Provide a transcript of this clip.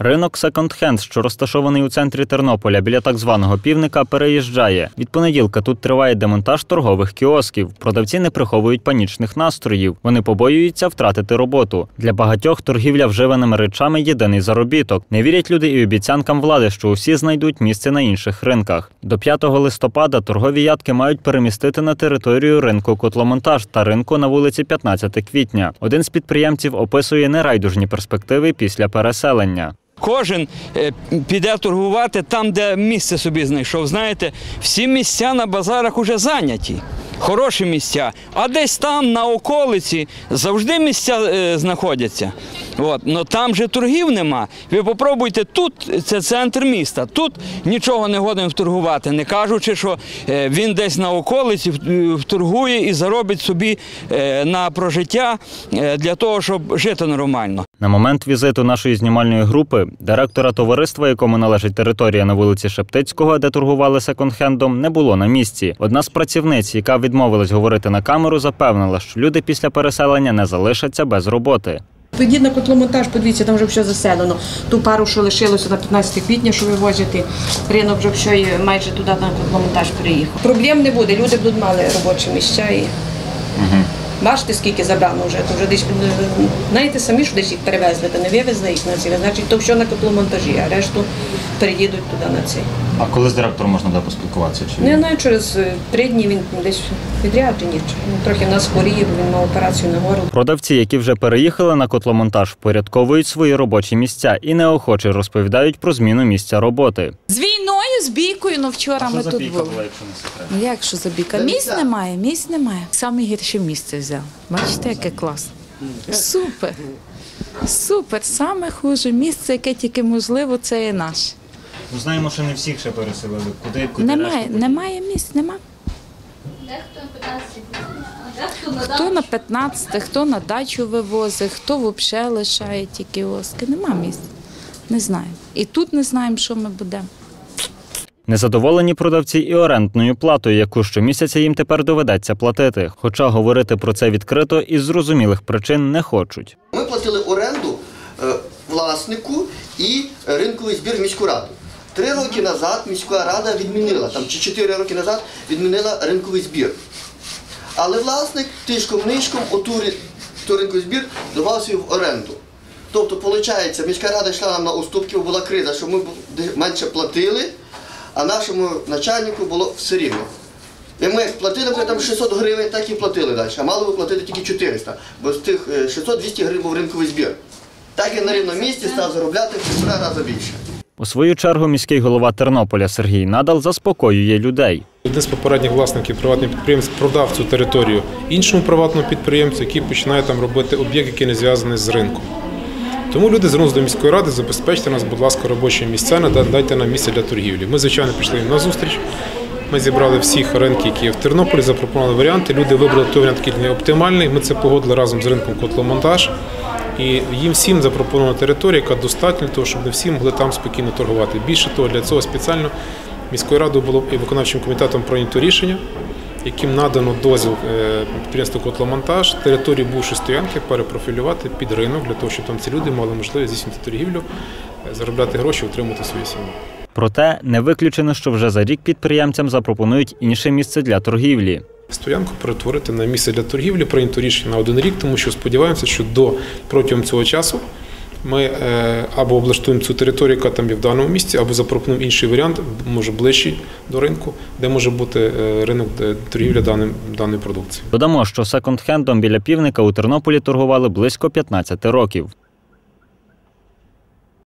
Ринок секонд-хенд, що розташований у центрі Тернополя біля так званого півника, переїжджає. Від понеділка тут триває демонтаж торгових кіосків. Продавці не приховують панічних настроїв. Вони побоюються втратити роботу. Для багатьох торгівля вживаними речами єдиний заробіток. Не вірять люди і обіцянкам влади, що усі знайдуть місце на інших ринках. До 5 листопада торгові ядки мають перемістити на територію ринку котломонтаж та ринку на вулиці 15 квітня. Один з підприємців описує нерайдужні перспективи після переселення. Кожен е, піде торгувати там, де місце собі знайшов. Знаєте, всі місця на базарах уже зайняті. Хороші місця, а десь там на околиці завжди місця е, знаходяться. От. Но там же торгів нема. Ви попробуйте тут, це центр міста. Тут нічого не годен вторгувати, не кажучи, що е, він десь на околиці в- вторгує і заробить собі е, на прожиття е, для того, щоб жити нормально. На момент візиту нашої знімальної групи директора товариства, якому належить територія на вулиці Шептицького, де торгували секонд-хендом, не було на місці. Одна з працівниць, яка відмовилась говорити на камеру, запевнила, що люди після переселення не залишаться без роботи. На котломонтаж, подивіться, там вже все заселено. Ту пару, що лишилося на 15 квітня, що вивозити, ринок вже все і майже туди на котломонтаж приїхав. Проблем не буде, люди будуть мали робочі місця і бачите, скільки забрано вже, то вже десь е, знаєте самі, що десь їх перевезли, то не вивезли їх на ці. Значить, то все на котломонтажі, а решту переїдуть туди на ці. А коли з директором можна буде поспілкуватися? Чи Не знаю, через е, три дні він десь відряджені. Ну, Трохи в нас хворіє, бо він мав операцію на горло. Продавці, які вже переїхали на котломонтаж, впорядковують свої робочі місця і неохоче розповідають про зміну місця роботи. З війною, з бійкою, ну вчора ми тут були. якщо не секрет? Ну як що за бійка? Місць немає, місць немає. Саме гірше місце взяв. Бачите, яке класно. Супер. Супер. Саме хуже місце, яке тільки можливо, це є наше. Ну знаємо, що не всіх ще переселили. Куди куди Немає, немає місць, нема. Хто на 15, хто на дачу вивозить, хто взагалі лишає ті кіоски. Нема місць. Не знаю. І тут не знаємо, що ми будемо. Незадоволені продавці і орендною платою, яку щомісяця їм тепер доведеться платити. Хоча говорити про це відкрито із зрозумілих причин не хочуть. Ми платили оренду е, власнику і ринковий збір в міську раду. Три роки назад міська рада відмінила, там чи чотири роки назад відмінила ринковий збір. Але власник тишком-нишком оту ту ринковий збір давав собі в оренду. Тобто, виходить, міська рада йшла нам на уступки, була криза, що ми менше платили, а нашому начальнику було все рівно. І ми платили наприклад, там 600 гривень, так і платили далі. А мали би платити тільки 400, бо з тих е, 600-200 гривень був ринковий збір. Так я на рівному місці став заробляти в півтора рази більше. У свою чергу міський голова Тернополя Сергій Надал заспокоює людей. Один з попередніх власників приватних підприємств продав цю територію іншому приватному підприємцю, який починає там робити об'єкт, який не зв'язаний з ринком. Тому люди звернулися до міської ради, забезпечте нас, будь ласка, робочі місця, дайте нам місце для торгівлі. Ми, звичайно, пішли на зустріч. Ми зібрали всіх ринків, які є в Тернополі, запропонували варіанти. Люди вибрали той варіант, який них оптимальний. Ми це погодили разом з ринком котломонтаж. І їм всім запропонована територія, яка достатня для того, щоб не всі могли там спокійно торгувати. Більше того, для цього спеціально міською радою було і виконавчим комітетом прийнято рішення, яким надано дозвіл е, підприємству котломонтаж, територію бувшої стоянки перепрофілювати під ринок для того, щоб там ці люди мали можливість здійснити торгівлю, е, заробляти гроші, утримувати свою сім'ю. Проте не виключено, що вже за рік підприємцям запропонують інше місце для торгівлі. Стоянку перетворити на місце для торгівлі прийнято рішення на один рік, тому що сподіваємося, що до протягом цього часу ми е, або облаштуємо цю територію, яка там є в даному місці, або запропонуємо інший варіант, може ближчий до ринку, де може бути е, ринок торгівля даним, даної продукції. Додамо, що секонд-хендом біля півника у Тернополі торгували близько 15 років.